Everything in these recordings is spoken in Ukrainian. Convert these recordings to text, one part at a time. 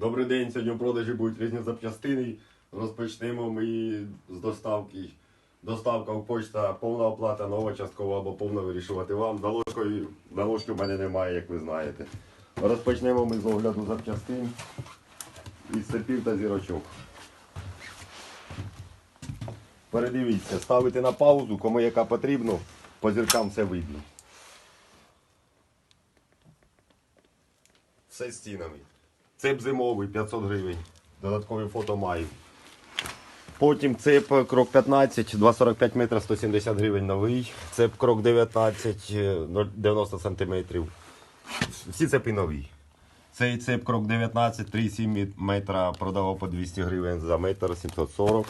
Добрий день, сьогодні в продажі будуть різні запчастини. Розпочнемо ми з доставки. Доставка в почта, повна оплата, нова часткова або повна вирішувати вам. Наложки в мене немає, як ви знаєте. Розпочнемо ми з огляду запчастин із цепів та зірочок. Передивіться, ставити на паузу, кому яка потрібно, по зіркам все видно. Все стінами. Цеп зимовий 500 гривень. Додаткові фото маю. Потім цеп крок 15, 2,45 метра 170 гривень новий. Цеп крок 19, е, 90 сантиметрів. Всі цепи нові. Цей цеп крок 19, 3,7 метра продавав по 200 гривень за метр 740.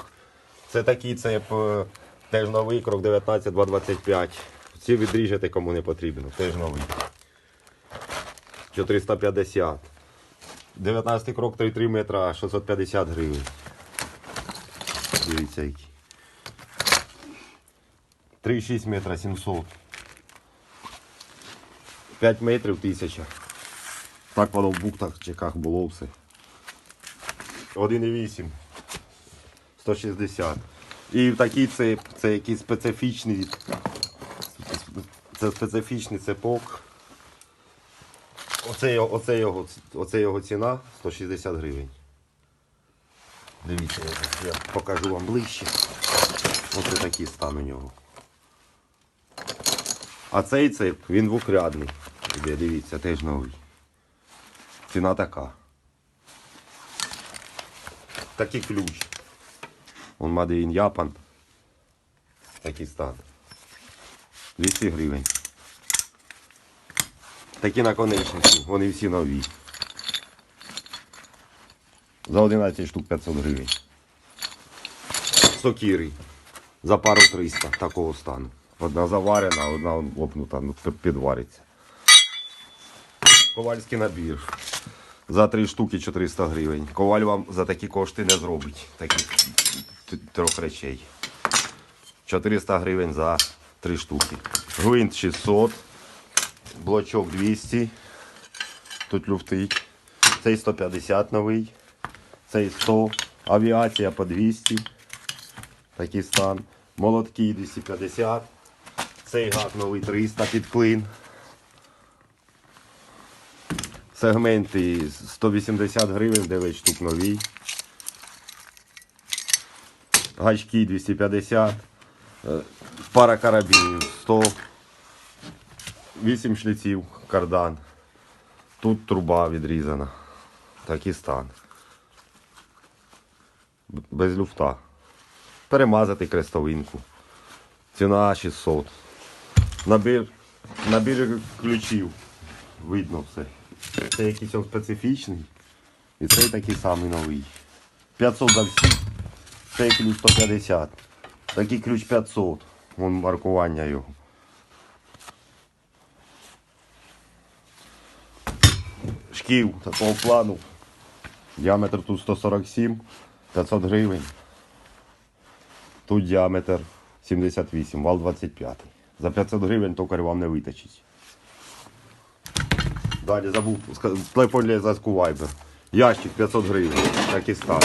Це такий цеп е, теж новий, крок 19, 2,25. Ці відріжете кому не потрібно, теж новий. 450. 19 крок 3,3 метра 650 гривень. Дивіться які. 3,6 метра 700. 5 метрів 1000. Так воно в бухтах чеках було все. 1,8. 160. І такий цеп, це якийсь специфічний. Це специфічний цепок. Оце оце, його, оце його ціна 160 гривень. Дивіться, я покажу вам ближче. Оце такий стан у нього. А цей цеп, він двохрядний. Іде, дивіться, теж новий. Ціна така. Такий ключ. Он Made Japan. Такий стан. 200 гривень. Такі наконечники, вони всі нові. За 11 штук 500 гривень. Сокіри. За пару 300 такого стану. Одна заварена, одна лопнута, ну підвариться. Ковальський набір. За 3 штуки 400 гривень. Коваль вам за такі кошти не зробить. Таких трьох речей. 400 гривень за 3 штуки. Гвинт 600. Блочок 200. Тут люфтить. Цей 150 новий. Цей 100. Авіація по 200. Такий стан. Молотки 250. Цей гак новий 300 під клин. Сегменти 180 гривень, 9 штук нові. Гачки 250. Е, Пара карабінів 100. 8 шліців кардан. Тут труба відрізана. Такий стан. Без люфта. Перемазати крестовинку. Ціна 600. Набір, набір ключів. Видно все. Це якийсь специфічний. І цей такий самий новий. 500 за всі. Цей ключ 150. Такий ключ 500. Вон маркування його. Шків такого плану. Діаметр тут 147, 500 гривень. Тут діаметр 78, вал 25. За 500 гривень токар вам не виточить. Далі забув телефон для зв'язку Viber. Ящик 500 гривень. Так і стало.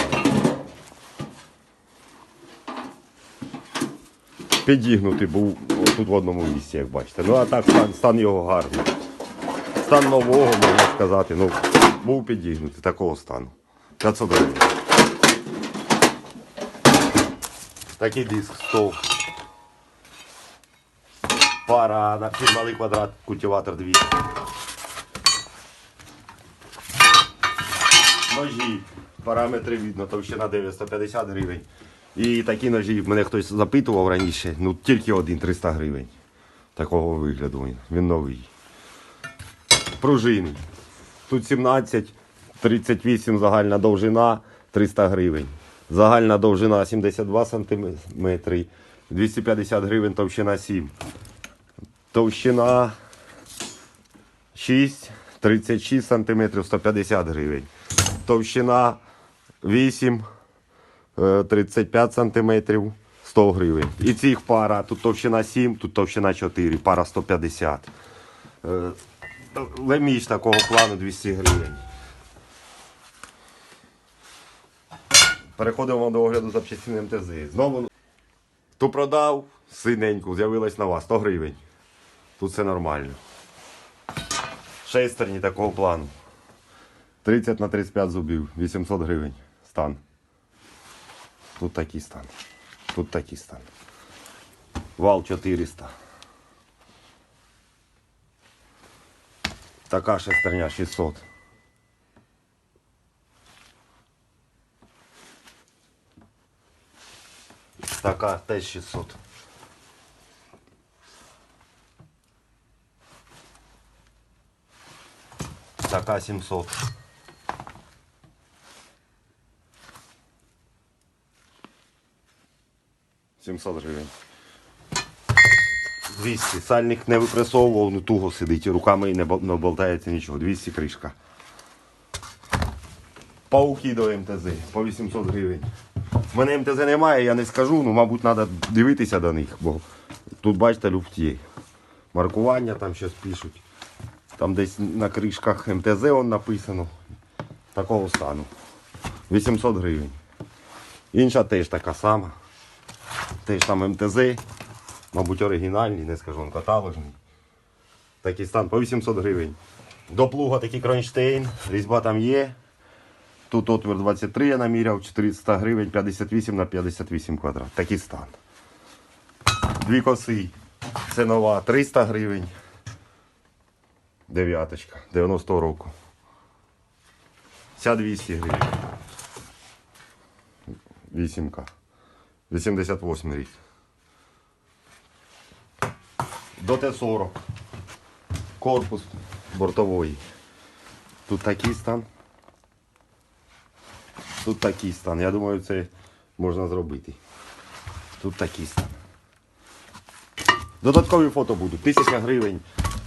Підігнутий був тут в одному місці, як бачите. Ну а так стан його гарний. Стан нового, можна сказати, ну, був підігнутий такого стану. 500 гривень. Такий диск 100. Пара на малий квадрат, культиватор 200. Ножі. Параметри видно, товщина 950 гривень. І такі ножі, мене хтось запитував раніше, ну тільки один 300 гривень. Такого вигляду він. Він новий пружини. Тут 17, 38 загальна довжина 300 гривень. Загальна довжина 72 см, 250 гривень товщина 7. Товщина 6, 36 см, 150 гривень. Товщина 8, е, 35 см, 100 гривень. І цих пара, тут товщина 7, тут товщина 4, пара 150. Леміш такого плану 200 гривень. Переходимо до огляду запчастин МТЗ. Знову ту продав синеньку, з'явилась нова 100 гривень. Тут все нормально. Шестерні такого плану. 30 на 35 зубів, 800 гривень. Стан. Тут такий стан. Тут такий стан. Вал 400. Така шестерня 600. Така теж 600. Така 700. Сімсот гривень. 200. Сальник не випресовував, ну туго сидить, руками і не бол- не болтається нічого. 200 кришка. Пауки до МТЗ по 800 гривень. В мене МТЗ немає, я не скажу, ну, мабуть, треба дивитися до них, бо тут, бачите, люфт є. Маркування там щось пишуть. Там десь на кришках МТЗ он написано. Такого стану. 800 гривень. Інша теж така сама. Теж там МТЗ. Мабуть, оригінальний, не скажу, каталожний. Такий стан по 800 гривень. До плуга такий кронштейн, різьба там є. Тут отвір 23 я наміряв, 400 гривень, 58 на 58 квадрат. Такий стан. Дві коси. Це нова 300 гривень. Дев'яточка, 90 року. Ця 200 гривень. Вісімка. 88 рік. До Т-40. Корпус бортової. Тут такий стан. Тут такий стан. Я думаю, це можна зробити. Тут такий стан. Додаткові фото будуть. 1000 гривень,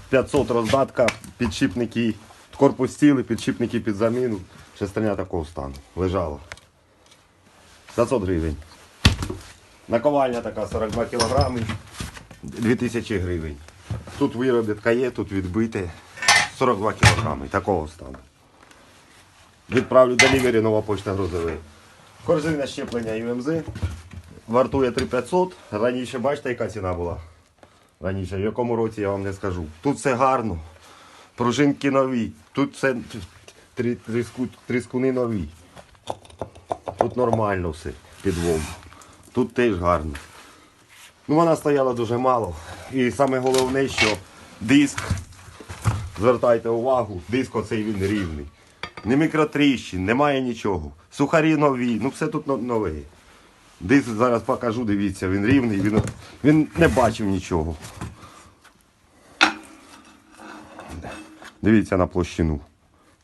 500 роздатка, підшипники, корпус цілий, підшипники під заміну. Шестерня такого стану. Лежала. 500 гривень. Наковальня така 42 кілограми, 2000 гривень. Тут виробітка є, тут відбите 42 кілограми. Такого стану. Відправлю делівері нова почта грузовий. Корзина щеплення ЮМЗ. Вартує 3500. Раніше бачите, яка ціна була? Раніше, в якому році я вам не скажу. Тут все гарно. Пружинки нові. Тут все трі- тріску- тріскуни нові. Тут нормально все під вом. Тут теж гарно. Ну, вона стояла дуже мало. І саме головне, що диск, звертайте увагу, диск оцей він рівний. Не мікротріщин, немає нічого. Сухарі нові, ну все тут но- нове. Диск зараз покажу, дивіться, він рівний, він, він не бачив нічого. Дивіться на площину.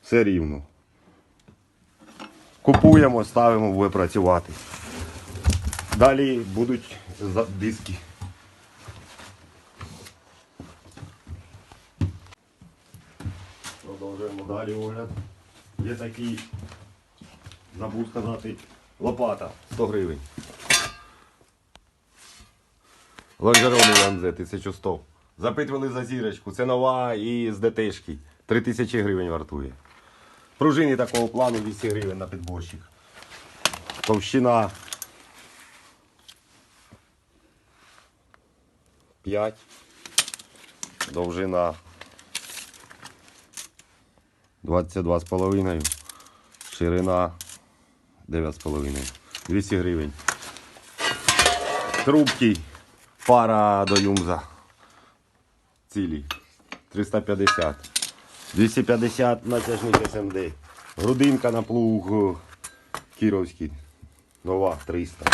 Все рівно. Купуємо, ставимо, буде працювати. Далі будуть за- диски. Продовжуємо далі огляд. Є такий, забув сказати, лопата 100 гривень. Лонжерони ЛМЗ 1100. Запитували за зірочку. Це нова і з ДТшки. 3000 гривень вартує. Пружини такого плану 200 гривень на підборщик. Товщина 5. Довжина 22,5. Ширина 9,5. 200 гривень. Трубки. Пара до юмза. Цілі. 350. 250 натяжник СМД. Грудинка на плуг Кіровський. Нова 300.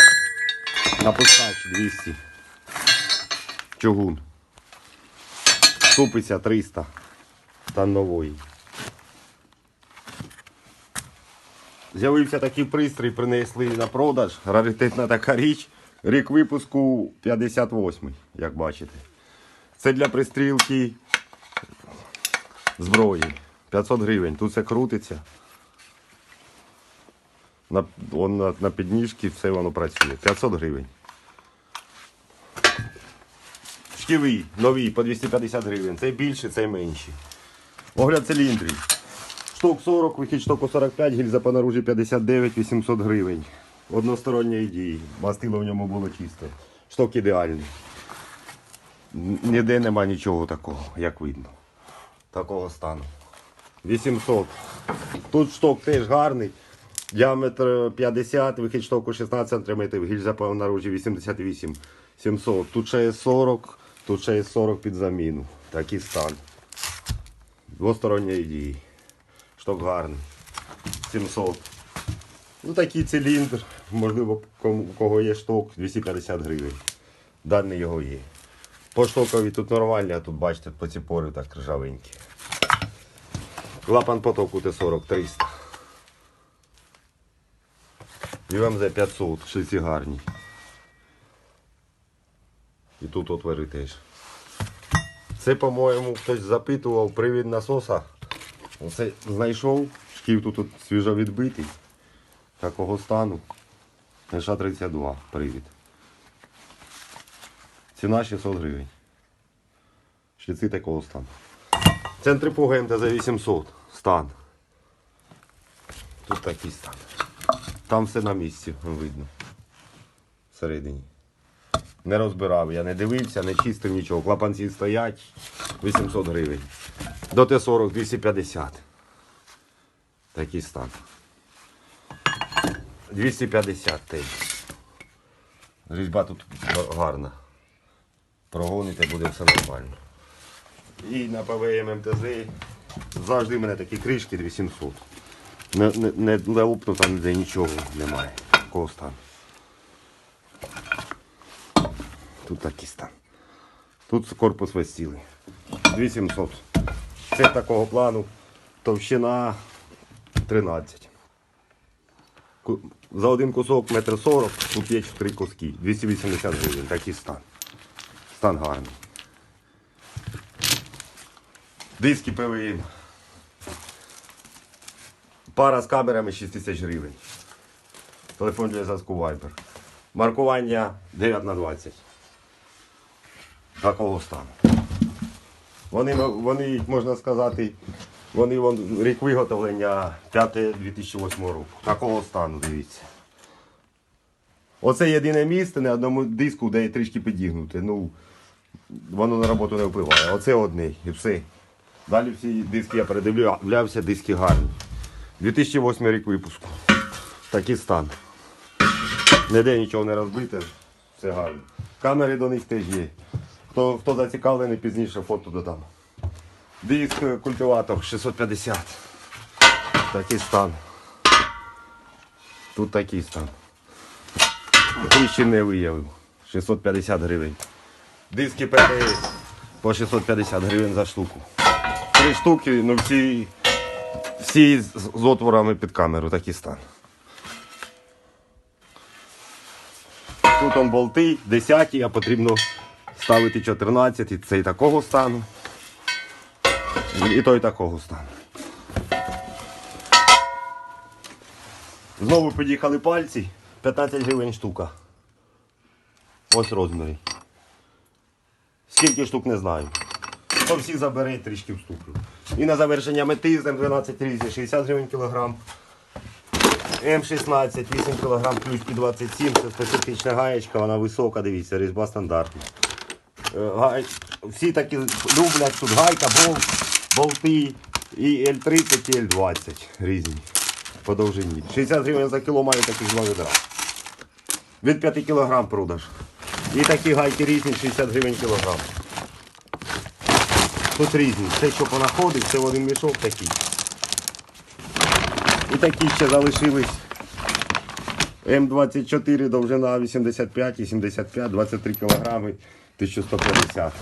Напускач 200. Чугун. Ступиця 300. Стан нової. З'явився такий пристрій, принесли на продаж. Раритетна така річ. Рік випуску 58, як бачите. Це для пристрілки зброї. 500 гривень. Тут все крутиться. На, на, на підніжці все воно працює. 500 гривень. Шківи нові по 250 гривень. Це більше, це менші. Огляд циліндрів. Шток 40, вихід штоку 45, гільза по наружі 59, 800 гривень. односторонньої дії. Мастило в ньому було чисте. Шток ідеальний. Ніде нема нічого такого, як видно. Такого стану. 800. Тут шток теж гарний. Діаметр 50, вихід штоку 16 см, гільза по наружі 88 700. Тут ще є 40, тут ще є 40 під заміну. Такий стан. Двосторонньої дії. Шток гарний. 700. Ну такий циліндр. Можливо, у кого є шток, 250 гривень. Даний його є. По штокові тут нормальні, а тут бачите, по ці пори так ржавенькі. Клапан потоку Т40 300. ЮМЗ 500, шиці гарні. Тут отвори теж. Це, по-моєму, хтось запитував привід насоса. Оце знайшов, шків тут, свіжо відбитий. Такого стану. НШ-32 привід. Ціна 600 гривень. Шліци такого стану. Центрифуга МТЗ 800. Стан. Тут такий стан. Там все на місці видно. Всередині. Не розбирав, я не дивився, не чистив нічого. Клапанці стоять 800 гривень. До Т-40 250. Такий стан. 250 теж. Різьба тут гарна. Прогоните, буде все нормально. І на ПВМ МТЗ завжди в мене такі кришки 2700. Не, не, не лупнуто ніде нічого немає. Такого стану. Тут такий стан. Тут корпус весь цілий. 2700. Це такого плану товщина 13. За один кусок метр 40, тут є 4 куски. 280 гривень. Такий стан. Стан гарний. Диски ПВМ. Пара з камерами 6 тисяч гривень. Телефон для зв'язку Viber. Маркування 9 на 20. Такого стану. Вони, вони, можна сказати, вони вон, рік виготовлення 5 2008 року. Такого стану, дивіться. Оце єдине місце на одному диску, де трішки підігнуте. Ну, воно на роботу не впливає. Оце одне і все. Далі всі диски я передивлявся, диски гарні. 2008 рік випуску. Такий стан. Ніде нічого не розбите, все гарно. Камери до них теж є. Хто, хто зацікавлений, пізніше фото додам. Диск е, культиватор 650. Такий стан. Тут такий стан. Тріщин не виявив. 650 гривень. Диски ПТС по 650 гривень за штуку. Три штуки, ну всі, всі з отворами під камеру, такий стан. Тут он болти 10, а потрібно ставити 14, і цей такого стану. І той такого стану. Знову під'їхали пальці, 15 гривень штука. Ось розміри. Скільки штук не знаю. То всі забере трішки вступлю. І на завершення мети з М12 різні 60 гривень кілограм. М16, 8 кг плюс під 27, це специфічна гаєчка, вона висока, дивіться, різьба стандартна. Е, гай- Всі такі люблять, тут гайка, болт, болти і L30 і L20 різні по довжині. 60 гривень за кіло маю таких два відра. Від 5 кг продаж. І такі гайки різні, 60 гривень кілограм. Тут різні. Все, що понаходив, це один мішок такий. І такі ще залишились. М24 довжина 85 і 75, 23 кілограми, 1150.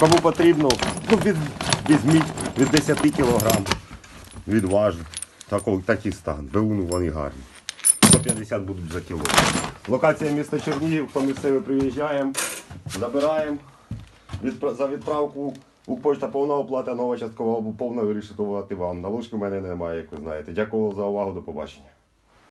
Кому потрібно, ну, від, візьміть від 10 кілограм. Відважу. Такий, стан. БУ вони гарні. 150 будуть за кіло. Локація міста Чернігів, хто місцевий приїжджаємо, забираємо. Відпра- За відправку у почта повна оплата, нова часткова або повна вирішувати вам. Налужки в мене немає, як ви знаєте. Дякую за увагу, до побачення.